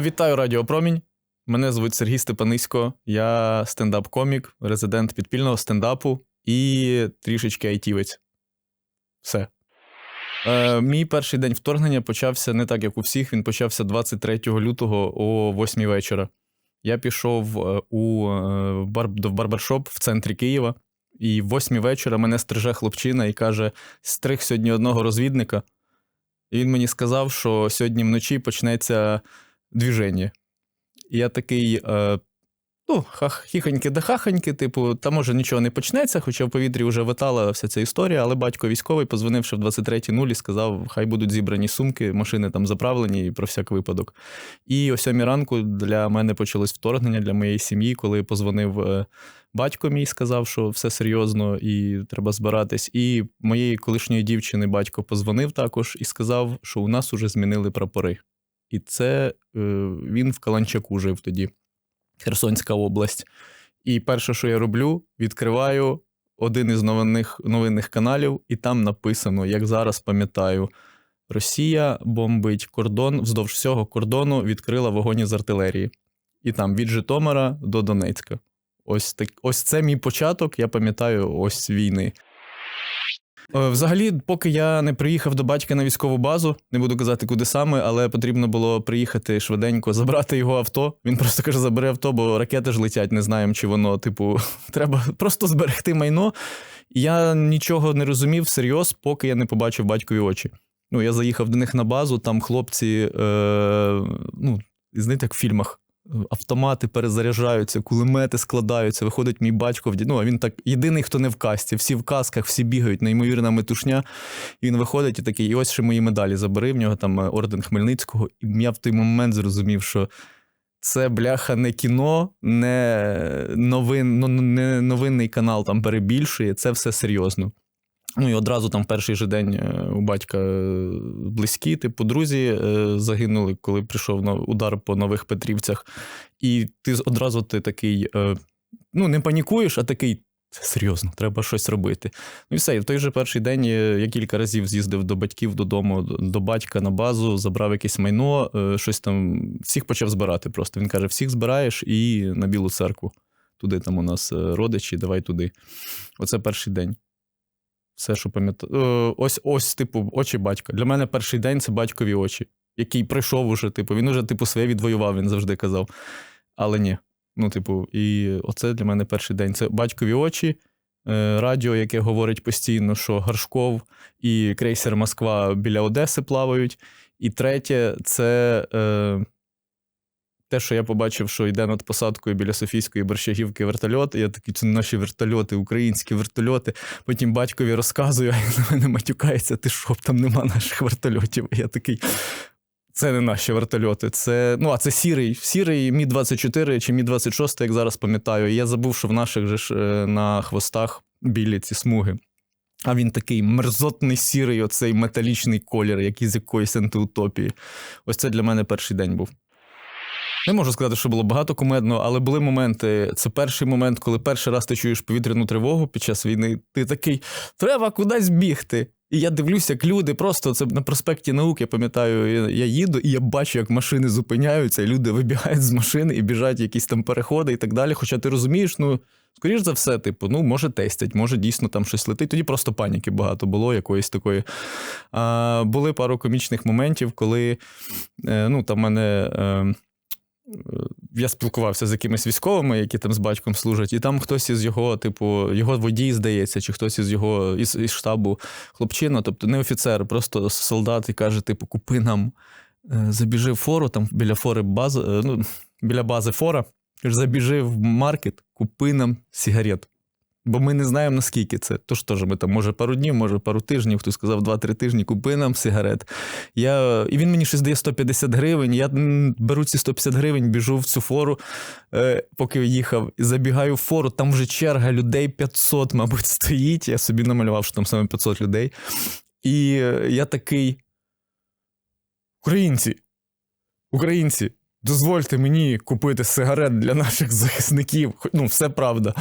Вітаю Радіо Промінь. Мене звуть Сергій Степанисько. Я стендап-комік, резидент підпільного стендапу і трішечки айтівець. Все. Е, мій перший день вторгнення почався не так, як у всіх. Він почався 23 лютого о 8 вечора. Я пішов е, у е, бар, в барбершоп в центрі Києва, і в 8 вечора мене стриже хлопчина і каже: стриг сьогодні одного розвідника. І він мені сказав, що сьогодні вночі почнеться двіження. І я такий. Е, Ну, хіхоньки да хахоньки, типу, та може нічого не почнеться, хоча в повітрі вже витала вся ця історія, але батько військовий, позвонивши в 23-й нулі, сказав, хай будуть зібрані сумки, машини там заправлені і про всяк випадок. І о сьомій ранку для мене почалось вторгнення для моєї сім'ї, коли позвонив е, батько мій, сказав, що все серйозно і треба збиратись. І моєї колишньої дівчини батько позвонив також і сказав, що у нас уже змінили прапори. І це е, він в Каланчаку жив тоді. Херсонська область. І перше, що я роблю, відкриваю один із новинних новинних каналів, і там написано, як зараз пам'ятаю, Росія бомбить кордон вздовж всього кордону відкрила вогонь з артилерії. І там від Житомира до Донецька. Ось так, ось це мій початок, я пам'ятаю, ось війни. Е, Взагалі, поки я не приїхав до батька на військову базу, не буду казати, куди саме, але потрібно було приїхати швиденько, забрати його авто. Він просто каже: забери авто, бо ракети ж летять, не знаємо, чи воно, типу, треба просто зберегти майно. Я нічого не розумів всерйоз, поки я не побачив батькові очі. Ну, я заїхав до них на базу, там хлопці, е, ну, знаєте, як в фільмах. Автомати перезаряджаються, кулемети складаються. Виходить мій батько ну, він так єдиний, хто не в касті. Всі в касках, всі бігають, неймовірна метушня. І він виходить і такий, і ось ще мої медалі забери. В нього там е, орден Хмельницького. І я в той момент зрозумів, що це бляха не кіно, не, новин, ну, не новинний канал там перебільшує. Це все серйозно. Ну і одразу там перший же день е, у батька е, близькі, типу, друзі е, загинули, коли прийшов на удар по нових Петрівцях. І ти одразу ти такий, ну, не панікуєш, а такий. Це серйозно, треба щось робити. Ну і все. І в той же перший день я кілька разів з'їздив до батьків додому, до- батька на базу, забрав якесь майно, щось там, всіх почав збирати просто. Він каже: всіх збираєш і на Білу церкву. Туди там у нас родичі, давай туди. Оце перший день. Все, що пам'ятаю. Е, Ось, ось, типу, очі батька. Для мене перший день це батькові очі, який прийшов уже, типу, він уже, типу, своє відвоював, він завжди казав. Але ні. Ну, типу, і оце для мене перший день. Це батькові очі, е, радіо, яке говорить постійно, що Гаршков і крейсер Москва біля Одеси плавають. І третє, це е, те, що я побачив, що йде над посадкою біля Софійської борщагівки вертольот. Я такий, це наші вертольоти, українські вертольоти. Потім батькові розказую, а на мене матюкається, ти що, там нема наших вертольотів. Я такий. Це не наші вертольоти. Це, ну, а це сірий, сірий Мі-24 чи Мі-26, як зараз пам'ятаю. Я забув, що в наших же ж е, на хвостах білі ці смуги. А він такий мерзотний сірий, оцей металічний колір, який з якоїсь антиутопії. Ось це для мене перший день був. Не можу сказати, що було багато кумедно, але були моменти. Це перший момент, коли перший раз ти чуєш повітряну тривогу під час війни. Ти такий, треба кудись бігти. І я дивлюся, як люди просто це на проспекті наук. Я пам'ятаю, я, їду і я бачу, як машини зупиняються, і люди вибігають з машини і біжать якісь там переходи і так далі. Хоча ти розумієш, ну. Скоріш за все, типу, ну, може тестять, може дійсно там щось летить. Тоді просто паніки багато було, якоїсь такої. А, були пару комічних моментів, коли е, ну, там мене. Е, я спілкувався з якимись військовими, які там з батьком служать, і там хтось із його, типу, його водій, здається, чи хтось із його із, із штабу хлопчина, тобто не офіцер, просто солдат, і каже: типу, купи нам, е, забіжи в фору, там біля фори бази, е, ну, біля бази фора. Забіжи в маркет, купи нам сигарет. Бо ми не знаємо, наскільки це. Тож теж ми там, може, пару днів, може, пару тижнів, хтось сказав 2-3 тижні, купи нам сигарет. Я, і він мені щось дає 150 гривень. Я беру ці 150 гривень, біжу в цю фору, е, поки їхав, і забігаю в фору, там вже черга людей 500, мабуть, стоїть. Я собі намалював, що там саме 500 людей. І е, я такий. Українці, українці, дозвольте мені купити сигарет для наших захисників. Ну, все правда.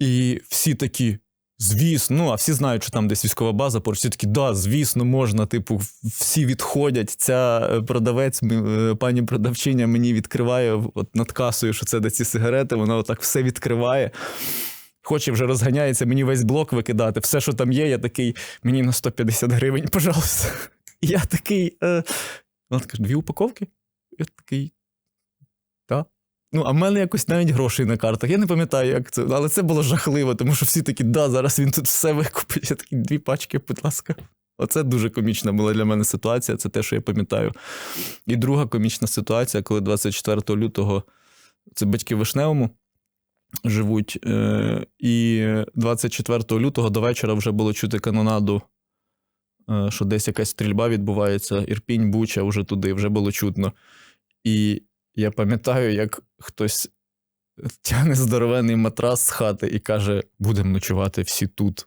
І всі такі. Звісно, ну а всі знають, що там десь військова база, поруч всі такі, да, звісно, можна. Типу, всі відходять. Ця е, продавець, е, пані продавчиня мені відкриває от над касою, що це де ці сигарети, вона отак все відкриває. Хоче вже розганяється, мені весь блок викидати. Все, що там є, я такий, мені на 150 гривень, пожалуйста. Я такий. Е... Вона каже, дві упаковки? Я такий. Так. Ну, а в мене якось навіть грошей на картах. Я не пам'ятаю, як це, але це було жахливо, тому що всі такі, да, зараз він тут все викупить. Я такі дві пачки, будь ласка. Оце дуже комічна була для мене ситуація, це те, що я пам'ятаю. І друга комічна ситуація, коли 24 лютого це батьки Вишневому живуть. Е, і 24 лютого до вечора вже було чути канонаду, е, що десь якась стрільба відбувається, Ірпінь, Буча, вже туди, вже було чутно. І я пам'ятаю, як хтось тягне здоровенний матрас з хати і каже: будемо ночувати всі тут.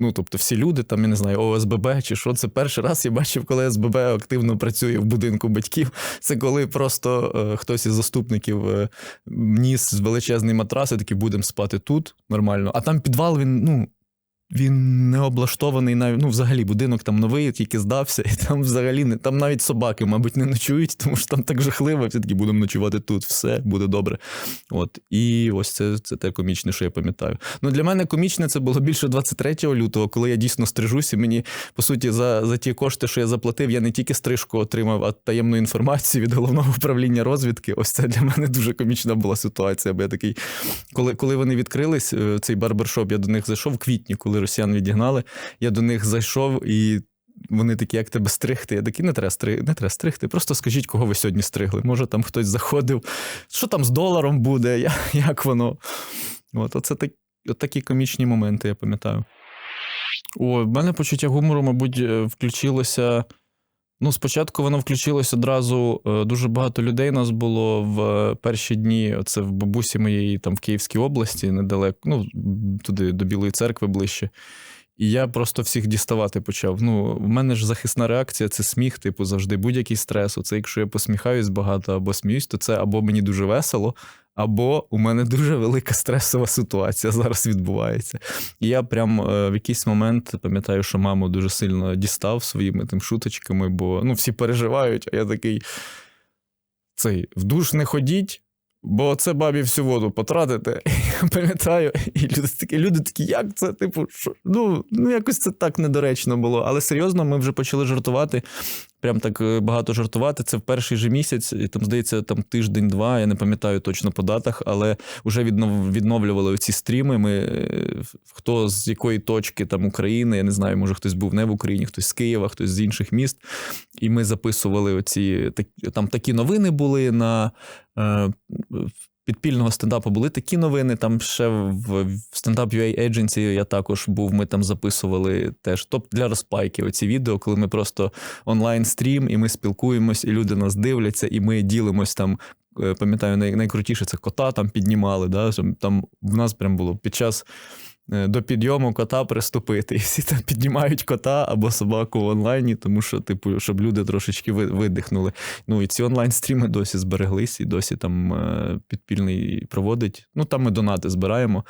Ну, тобто, всі люди, там, я не знаю, ОСББ чи що. Це перший раз я бачив, коли СББ активно працює в будинку батьків. Це коли просто е, хтось із заступників е, ніс величезний матрас і такий, будемо спати тут нормально. А там підвал, він, ну. Він не облаштований навіть, ну, взагалі, будинок там новий, тільки здався, і там взагалі не там навіть собаки, мабуть, не ночують, тому що там так жахливо, всі такі будемо ночувати тут, все буде добре. От. І ось це, це те комічне, що я пам'ятаю. Ну, для мене комічне це було більше 23 лютого, коли я дійсно стрижусь, і мені, по суті, за, за ті кошти, що я заплатив, я не тільки стрижку отримав, а таємну інформацію від головного управління розвідки. Ось це для мене дуже комічна була ситуація. Бо я такий, коли, коли вони відкрились, е, цей барбершоп, я до них зайшов в квітні, коли росіян відігнали. Я до них зайшов і. Вони такі, як тебе стригти. Я такий, не треба стригти, не треба стригти. Просто скажіть, кого ви сьогодні стригли. Може, там хтось заходив. Що там з доларом буде? Як воно? От, оце так, от такі комічні моменти, я пам'ятаю. О, в мене почуття гумору, мабуть, е, включилося. Ну, спочатку воно включилось одразу. е, Дуже багато людей нас було в перші дні. Це в бабусі моєї там в Київській області, недалеко, ну, туди до Білої церкви ближче. І я просто всіх діставати почав. Ну, в мене ж захисна реакція це сміх, типу, завжди будь-який стрес. Оце якщо я посміхаюсь багато або сміюсь, то це або мені дуже весело, або у мене дуже велика стресова ситуація зараз відбувається. І я прям е, в якийсь момент пам'ятаю, що маму дуже сильно дістав своїми тим шуточками, бо ну, всі переживають, а я такий. Цей в душ не ходіть, бо це бабі всю воду потратити. Я пам'ятаю, і люди такі, люди такі, як це? Типу, що? Ну, ну якось це так недоречно було. Але серйозно, ми вже почали жартувати. Прям так е, багато жартувати. Це в перший же місяць, і там, здається, там тиждень-два, я не пам'ятаю точно по датах, але вже віднов, відновлювали ці стріми. Ми е, хто з якої точки там України, я не знаю, може хтось був не в Україні, хтось з Києва, хтось з інших міст. І ми записували оці там такі новини були на. Підпільного стендапу були такі новини. Там ще в стендап UA Agency я також був. Ми там записували теж топ для розпайки. Оці відео, коли ми просто онлайн стрім, і ми спілкуємось, і люди нас дивляться, і ми ділимось там. е, Пам'ятаю, най- найкрутіше це кота там піднімали. Да? Там- в нас прям було під час до підйому кота приступити. І всі там піднімають кота або собаку в онлайні, тому що, типу, щоб люди трошечки видихнули. Ну і ці онлайн-стріми досі збереглись, і досі там е, підпільний проводить. Ну там ми донати збираємо.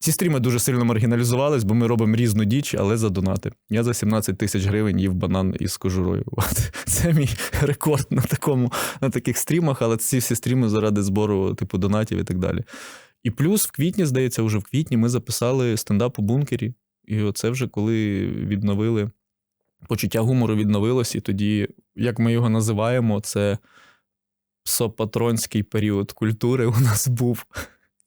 Ці стріми дуже сильно маргіналізувались, бо ми робимо різну діч, але за донати. Я за 17 тисяч гривень їв банан із кожурою. От. Це мій рекорд на такому, на таких стрімах, але ці всі стріми заради збору, типу, донатів і так далі. І плюс в квітні, здається, вже в квітні ми записали стендап у бункері. І оце вже коли відновили почуття гумору відновилось, і тоді, як ми його називаємо, це псопатронський період культури у нас був.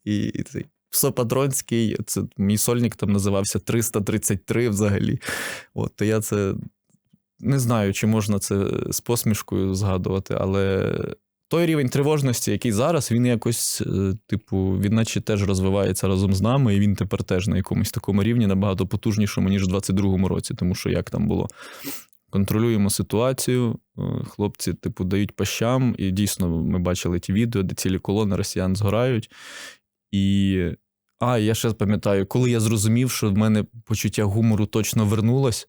І цей псопатронський, це мій сольник там називався 333 взагалі. От, то я це не знаю, чи можна це з посмішкою згадувати, але той рівень тривожності, який зараз, він якось, е, типу, він наче теж розвивається разом з нами, і він тепер теж на якомусь такому рівні набагато потужнішому, ніж у 22-му році, тому що як там було. Контролюємо ситуацію, е, хлопці, типу, дають пащам, і дійсно ми бачили ті відео, де цілі колони росіян згорають. І. А, я ще пам'ятаю, коли я зрозумів, що в мене почуття гумору точно вернулось,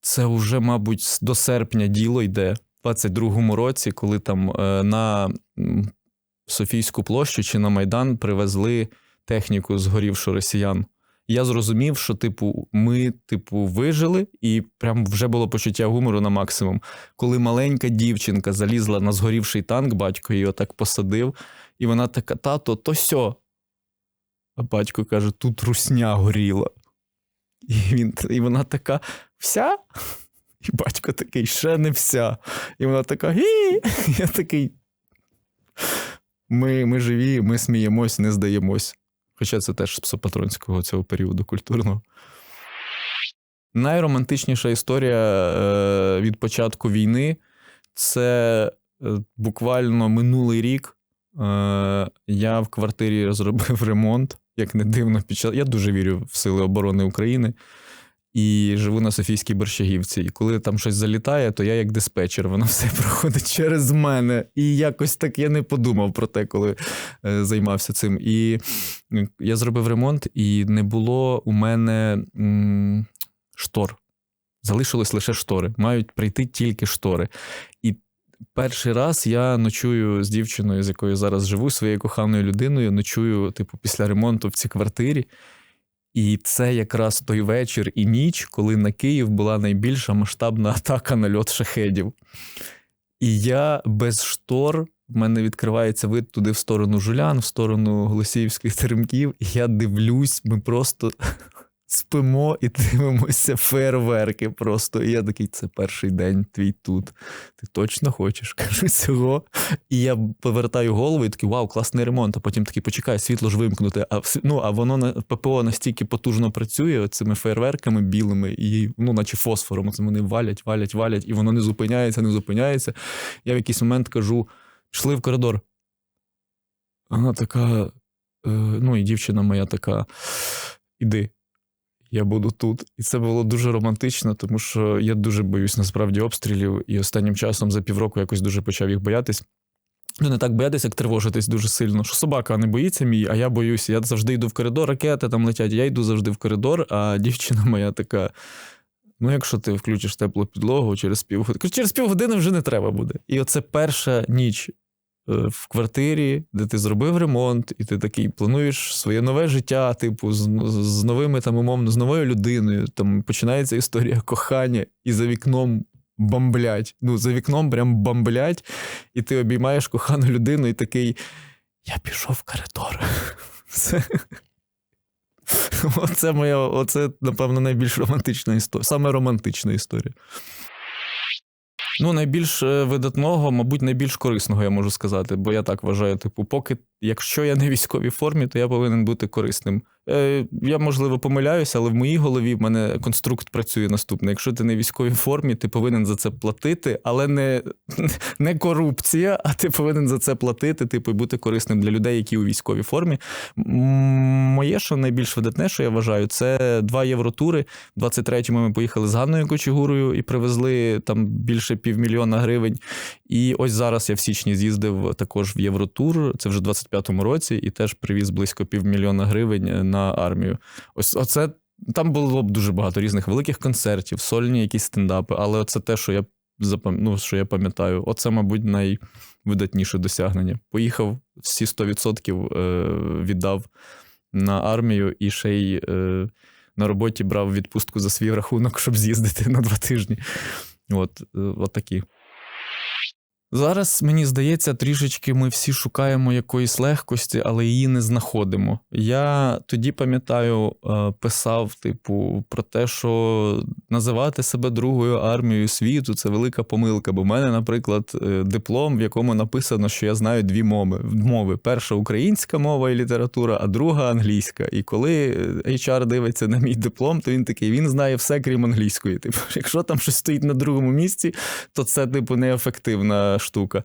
це вже, мабуть, до серпня діло йде, 22-му році, коли там е, на Софійську площу чи на Майдан привезли техніку згорівшу росіян. Я зрозумів, що, типу, ми, типу, вижили, і прям вже було почуття гумору на максимум. Коли маленька дівчинка залізла на згорівший танк, батько її отак посадив, і вона така: тато, то сьо. А батько каже: тут русня горіла. І, він, і вона така: вся? І батько такий, ще не вся. І вона така: гі. Я такий. Ми, ми живі, ми сміємось, не здаємось. Хоча це теж з псопатронського цього періоду культурного. Найромантичніша історія е, від початку війни це е, буквально минулий рік. Е, я в квартирі зробив ремонт, як не дивно, під. Я дуже вірю в Сили оборони України і живу на Софійській Борщагівці. І коли там щось залітає, то я як диспетчер, воно все проходить через мене. І якось так я не подумав про те, коли е, займався цим. І е, я зробив ремонт, і не було у мене м, штор. Залишилось лише штори. Мають прийти тільки штори. І перший раз я ночую з дівчиною, з якою зараз живу, своєю коханою людиною, ночую, типу, після ремонту в цій квартирі. І це якраз той вечір і ніч, коли на Київ була найбільша масштабна атака на льот шахедів. І я без штор, в мене відкривається вид туди в сторону Жулян, в сторону Голосіївських теремків, і я дивлюсь, ми просто спимо і дивимося фейерверки просто. І я такий, це перший день твій тут. Ти точно хочеш? Кажу цього. І я повертаю голову і такий, вау, класний ремонт. А потім такий, почекай, світло ж вимкнути. А ну, а воно на ППО настільки потужно працює цими фейерверками білими, і ну, наче фосфором. Це вони валять, валять, валять, і воно не зупиняється, не зупиняється. Я в якийсь момент кажу: пішли в коридор. Вона така, е, ну і дівчина моя така: іди я буду тут. І це було дуже романтично, тому що я дуже боюсь насправді обстрілів, і останнім часом за півроку якось дуже почав їх боятись. Ну, не так боятися, як тривожитись дуже сильно. Що собака не боїться мій, а я боюся. Я завжди йду в коридор, ракети там летять. Я йду завжди в коридор, а дівчина моя така. Ну, якщо ти включиш теплу підлогу через півгодини, через півгодини вже не треба буде. І оце перша ніч в квартирі, де ти зробив ремонт, і ти такий плануєш своє нове життя, типу, з, з новими там умовно, з новою людиною. Там починається історія кохання, і за вікном бомблять. Ну, за вікном прям бомблять, і ти обіймаєш кохану людину, і такий. Я пішов в коридор. Це... Оце моя, оце, напевно, найбільш романтична історія. Саме романтична історія. Ну, найбільш е, видатного, мабуть, найбільш корисного, я можу сказати, бо я так вважаю, типу, поки якщо я не в військовій формі, то я повинен бути корисним. Е, Я, можливо, помиляюся, але в моїй голові в мене конструкт працює наступне. Якщо ти не в військовій формі, ти повинен за це платити, але не не корупція, а ти повинен за це платити, типу, і бути корисним для людей, які у військовій формі. Моє, що найбільш видатне, що я вважаю, це два євротури. В 23-му ми поїхали з Ганною Кочегурою і привезли там більше півмільйона гривень. І ось зараз я в січні з'їздив також в Євротур. Це вже в 25-му році, і теж привіз близько півмільйона гривень на армію. Ось оце там було б дуже багато різних великих концертів, сольні якісь стендапи, але це те, що я ну, що я пам'ятаю. Оце, мабуть, найвидатніше досягнення. Поїхав всі 100% е, віддав на армію і ще й е, на роботі брав відпустку за свій рахунок, щоб з'їздити на два тижні. От, е, от такі. Зараз мені здається, трішечки ми всі шукаємо якоїсь легкості, але її не знаходимо. Я тоді пам'ятаю, е, писав, типу, про те, що називати себе другою армією світу це велика помилка. Бо в мене, наприклад, е, диплом, в якому написано, що я знаю дві мови. мови: перша українська мова і література, а друга англійська. І коли HR дивиться на мій диплом, то він такий він знає все, крім англійської. Типу, якщо там щось стоїть на другому місці, то це типу неефективна штука.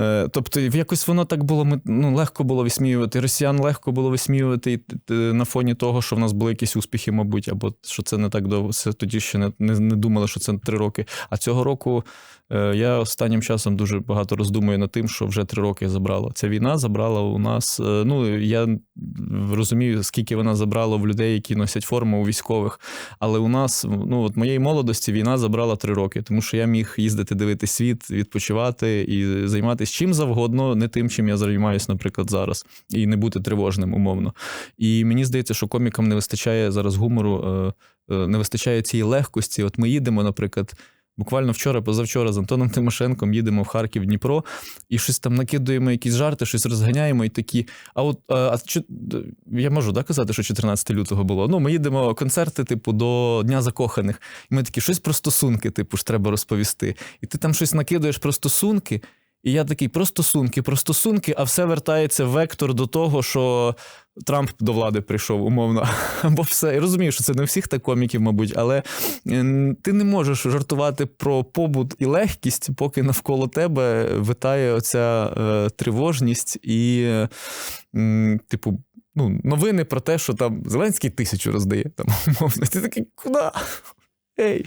Е, тобто, якось воно так було ну, легко було висміювати. Росіян легко було висміювати на фоні того, що в нас були якісь успіхи, мабуть, або що це не так довго. Це тоді ще не, не, не думали, що це три роки. А цього року е, я останнім часом дуже багато роздумую над тим, що вже три роки забрало. Ця війна забрала у нас. е, ну я розумію, скільки вона забрала в людей, які носять форму у військових. Але у нас, ну от моєї молодості, війна забрала три роки, тому що я міг їздити дивити світ, відпочивати і займатися чим завгодно, не тим, чим я займаюся, наприклад, зараз, і не бути тривожним, умовно. І мені здається, що комікам не вистачає зараз гумору, е, е, не вистачає цієї легкості. От ми їдемо, наприклад. Буквально вчора, позавчора з Антоном Тимошенком їдемо в Харків, Дніпро, і щось там накидуємо, якісь жарти, щось розганяємо, і такі. А от а, чо- я можу да, казати, що 14 лютого було. Ну, ми їдемо концерти, типу, до Дня закоханих. І ми такі, щось про стосунки, типу, ж треба розповісти. І ти там щось накидуєш про стосунки. І я такий про стосунки, про стосунки, а все вертається вектор до того, що Трамп до влади прийшов, умовно. Або все. Я розумію, що це не всіх так коміків, мабуть, але е, ти не можеш жартувати про побут і легкість, поки навколо тебе витає оця е, тривожність і, е, типу, ну, новини про те, що там Зеленський тисячу роздає. Там, умовно. Ти такий, куди? Ей.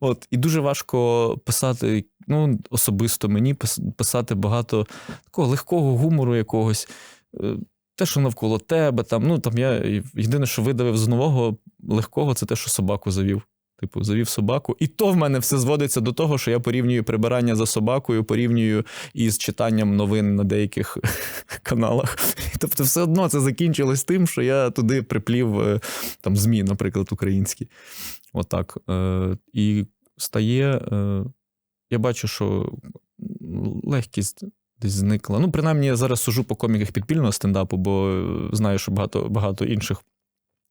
От, і дуже важко писати, ну, особисто мені писати багато такого легкого гумору якогось. Те, що навколо тебе, там, ну там я єдине, що видавив з нового легкого, це те, що собаку завів. Типу, завів собаку. І то в мене все зводиться до того, що я порівнюю прибирання за собакою, порівнюю із читанням новин на деяких каналах. Тобто, все одно це закінчилось тим, що я туди приплів е, там ЗМІ, наприклад, українські. Отак. Е, і стає. Е, я бачу, що легкість десь зникла. Ну, принаймні, я зараз сужу по коміках підпільного стендапу, бо е, знаю, що багато, багато інших.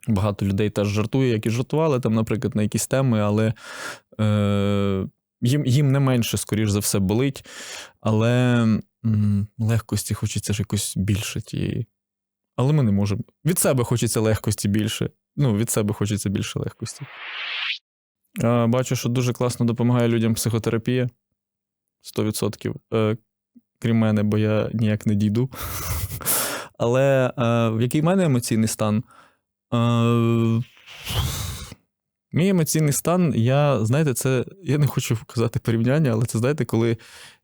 Багато людей теж жартує, які жартували там, наприклад, на якісь теми, але е, їм, їм не менше, скоріш за все, болить. Але м, легкості хочеться ж якось більше тієї. Але ми не можемо. Від себе хочеться легкості більше. Ну, від себе хочеться більше легкості. Бачу, що дуже класно допомагає людям психотерапія. 100%. Крім мене, бо я ніяк не дійду. Але е, який в мене емоційний стан? Е, Мій емоційний стан, я, знаєте, це я не хочу казати порівняння, але це знаєте, коли,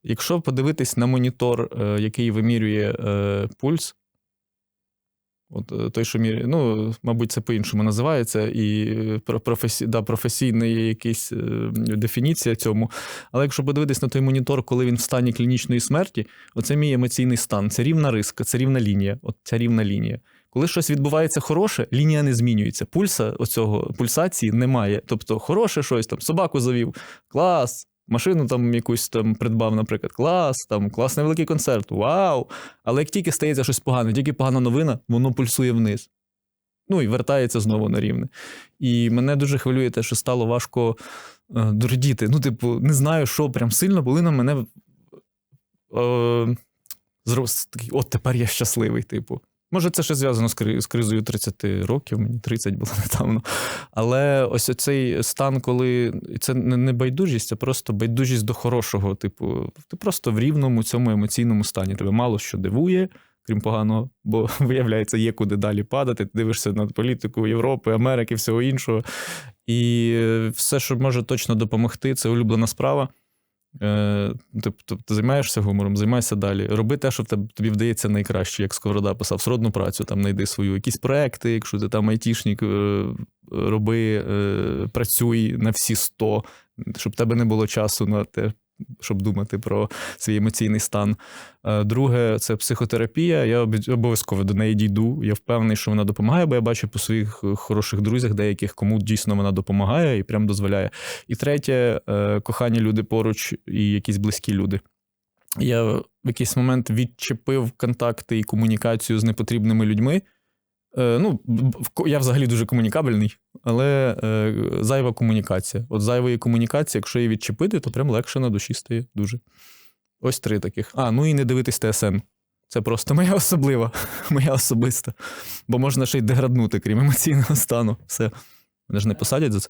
якщо подивитись на монітор, е, який вимірює е, пульс, от е, той, що міряє, ну, мабуть, це по-іншому називається, і е, професі, да, професійна є якась е, дефініція цьому. Але якщо подивитись на той монітор, коли він в стані клінічної смерті, оце мій емоційний стан. Це рівна риска, це рівна лінія. От ця рівна лінія. Коли щось відбувається хороше, лінія не змінюється. Пульса оцього пульсації немає. Тобто, хороше щось там, собаку завів, клас, машину там якусь там придбав, наприклад, клас, там класний великий концерт, вау! Але як тільки стається щось погане, тільки погана новина, воно пульсує вниз. Ну і вертається знову на рівне. І мене дуже хвилює те, що стало важко е, дородіти. Ну, типу, не знаю, що прям сильно були на мене. Е, зрос, такий, от тепер я щасливий, типу. Може, це ще зв'язано з, кризою 30 років, мені 30 було недавно. Але ось оцей стан, коли це не не байдужість, а просто байдужість до хорошого. Типу, ти просто в рівному цьому емоційному стані. Тебе мало що дивує, крім поганого, бо виявляється, є куди далі падати. Ти дивишся на політику Європи, Америки, всього іншого. І е, все, що може точно допомогти, це улюблена справа. Тобто ти займаєшся гумором, займайся далі. Роби те, що тобі вдається найкраще, як Сковорода писав, сродну працю, там знайди свою, якісь проекти, якщо ти там айтішник, е, роби, е, працюй на всі 100, щоб в тебе не було часу на те, щоб думати про свій емоційний стан. Е, Друге, це психотерапія. Я обов'язково до неї дійду. Я впевнений, що вона допомагає, бо я бачу по своїх е, хороших друзях, деяких, кому дійсно вона допомагає і прям дозволяє. І третє, е, кохані люди поруч і якісь близькі люди. Я в якийсь момент відчепив контакти і комунікацію з непотрібними людьми. Е, ну, я взагалі дуже комунікабельний, але е, зайва комунікація. От зайвої комунікації, якщо її відчепити, то прям легше на душі стає дуже. Ось три таких. А, ну і не дивитись ТСН. Це просто моя особлива, моя особиста. Бо можна ще й деграднути, крім емоційного стану. Все. Мене ж не посадять за це.